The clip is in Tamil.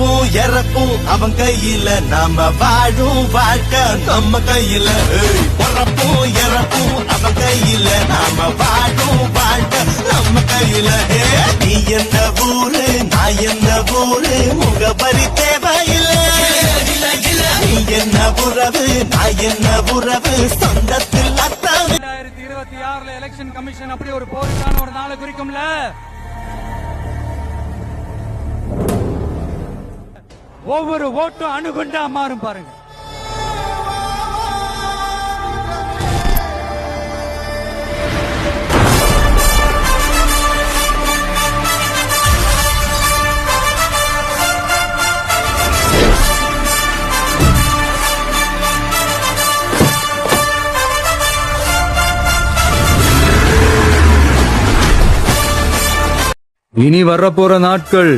பொறப்பும் இறப்பும் அவன் கையில. நாம வாழும் வாழ்க்கை நம்ம கையில. ஏய், பொறப்பும் இறப்பும் அவன் கையில. நாம வாழும் வாழ்க்கை நம்ம கையில. நீ என்ன ஊரு? நான் என்ன ஊரு? முகபரி தேவையில்லை. நீ என்ன உறவு? நான் என்ன உறவு? சொந்தத்தில் இருபத்தி ஆறுல எலெக்ஷன் கமிஷன் அப்படி ஒரு போருக்கான ஒரு நாளை குறிக்கும்ல. ஒவ்வொரு ஓட்டும் அணுகுண்டா மாறும் பாருங்க. இனி வரப்போற நாட்கள்.